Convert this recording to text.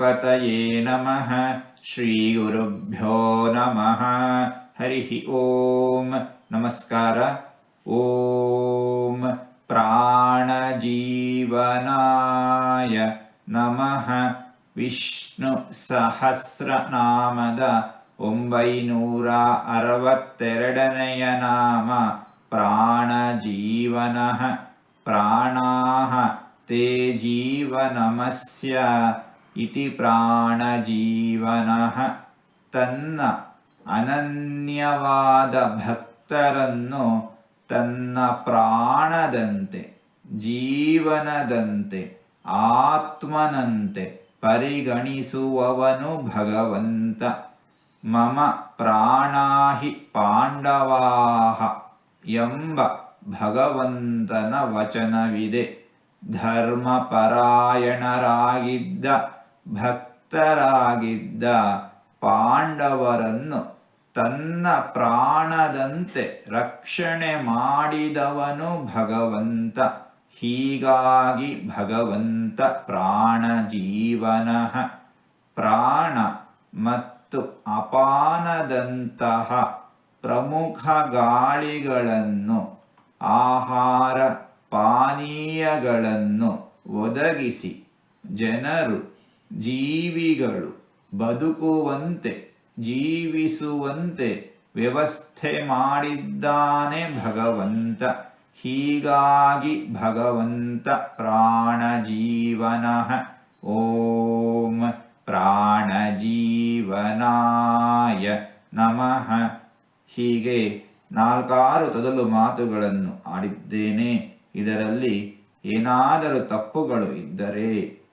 ಗಣಪತಯೇ ನಮಃ ಶ್ರೀಗುರುಭ್ಯೋ ನಮಃ ಹರಿ ಓಂ ನಮಸ್ಕಾರ ಓಂ ಪ್ರಾಣಜೀವನಾಯ ನಮಃ ವಿಷ್ಣು ಸಹಸ್ರನಾಮದ ಒಂಬೈನೂರ ಅರವತ್ತೆರಡನೆಯ ನಾಮ ಪ್ರಾಣಜೀವನಃ ಪ್ರಾಣಾಹ ते ಜೀವನಮಸ್ಯ ಇತಿ ಪ್ರಾಣಜೀವನಃ ತನ್ನ ಅನನ್ಯವಾದ ಭಕ್ತರನ್ನು ತನ್ನ ಪ್ರಾಣದಂತೆ ಜೀವನದಂತೆ ಆತ್ಮನಂತೆ ಪರಿಗಣಿಸುವವನು ಭಗವಂತ ಮಮ ಪ್ರಾಣಾಹಿ ಪಾಂಡವಾಹ ಎಂಬ ಭಗವಂತನ ವಚನವಿದೆ ಧರ್ಮಪರಾಯಣರಾಗಿದ್ದ ಭಕ್ತರಾಗಿದ್ದ ಪಾಂಡವರನ್ನು ತನ್ನ ಪ್ರಾಣದಂತೆ ರಕ್ಷಣೆ ಮಾಡಿದವನು ಭಗವಂತ. ಹೀಗಾಗಿ ಭಗವಂತ ಪ್ರಾಣ ಜೀವನ ಪ್ರಾಣ ಮತ್ತು ಅಪಾನದಂತಹ ಪ್ರಮುಖ ಗಾಳಿಗಳನ್ನು, ಆಹಾರ ಪಾನೀಯಗಳನ್ನು ಒದಗಿಸಿ ಜನರು ಜೀವಿಗಳು ಬದುಕುವಂತೆ, ಜೀವಿಸುವಂತೆ ವ್ಯವಸ್ಥೆ ಮಾಡಿದ್ದಾನೆ ಭಗವಂತ. ಹೀಗಾಗಿ ಭಗವಂತ ಪ್ರಾಣಜೀವನಃ. ಓಂ ಪ್ರಾಣಜೀವನಾಯ ನಮಃ. ಹೀಗೆ ನಾಲ್ಕಾರು ತೊದಲು ಮಾತುಗಳನ್ನು ಆಡಿದ್ದೇನೆ. ಇದರಲ್ಲಿ ಏನಾದರೂ ತಪ್ಪುಗಳು ಇದ್ದರೆ